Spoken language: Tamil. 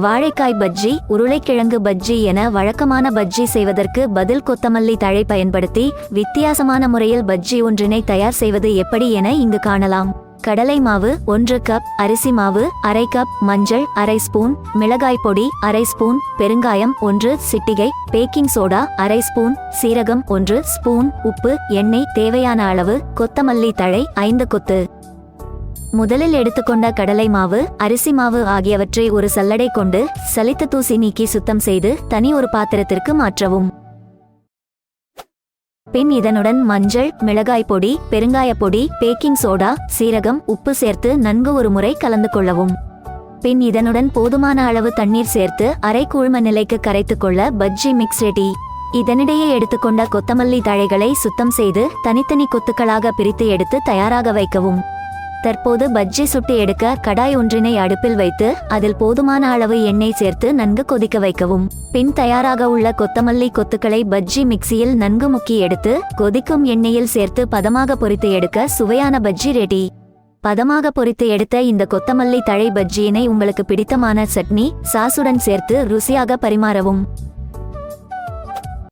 வாழைக்காய் பஜ்ஜி உருளைக்கிழங்கு பஜ்ஜி என வழக்கமான பஜ்ஜி செய்வதற்கு பதில் கொத்தமல்லி தழை பயன்படுத்தி வித்தியாசமான முறையில் பஜ்ஜி ஒன்றினை தயார் செய்வது எப்படி என இங்கு காணலாம். கடலை மாவு ஒன்று கப் அரிசி மாவு அரை கப் மஞ்சள் அரை ஸ்பூன் மிளகாய் பொடி அரை ஸ்பூன் பெருங்காயம் ஒன்று சிட்டிகை பேக்கிங் சோடா அரை ஸ்பூன் சீரகம் ஒன்று ஸ்பூன் உப்பு எண்ணெய் தேவையான அளவு கொத்தமல்லி தழை ஐந்து கொத்து. முதலில் எடுத்துக்கொண்ட கடலை மாவு அரிசி மாவு ஆகியவற்றை ஒரு சல்லடை கொண்டு சலித்த தூசி நீக்கி சுத்தம் செய்து தனி ஒரு பாத்திரத்திற்கு மாற்றவும். பின் இதனுடன் மஞ்சள் மிளகாய் பொடி பெருங்காயப் பொடி பேக்கிங் சோடா சீரகம் உப்பு சேர்த்து நன்கு ஒரு முறை கலந்து கொள்ளவும். பின் இதனுடன் போதுமான அளவு தண்ணீர் சேர்த்து அரை கூழ்ம நிலைக்கு கரைத்து கொள்ள பஜ்ஜி மிக்ஸ் ரெடி இதனிடையே எடுத்துக்கொண்ட கொத்தமல்லி தழைகளை சுத்தம் செய்து தனித்தனி கொத்துக்களாக பிரித்து எடுத்து தயாராக வைக்கவும். தற்போது பஜ்ஜி சுட்டு எடுக்க கடாய் ஒன்றினை அடுப்பில் வைத்து அதில் போதுமான அளவு எண்ணெய் சேர்த்து நன்கு கொதிக்க வைக்கவும். பின் தயாராக உள்ள கொத்தமல்லி கொத்துக்களை பஜ்ஜி மிக்சியில் நன்கு முக்கி எடுத்து கொதிக்கும் எண்ணெயில் சேர்த்து பதமாக பொறித்து எடுக்க சுவையான பஜ்ஜி ரெடி. பதமாக பொறித்து எடுத்த இந்த கொத்தமல்லி தழை பஜ்ஜியினை உங்களுக்கு பிடித்தமான சட்னி சாசுடன் சேர்த்து ருசியாக பரிமாறவும்.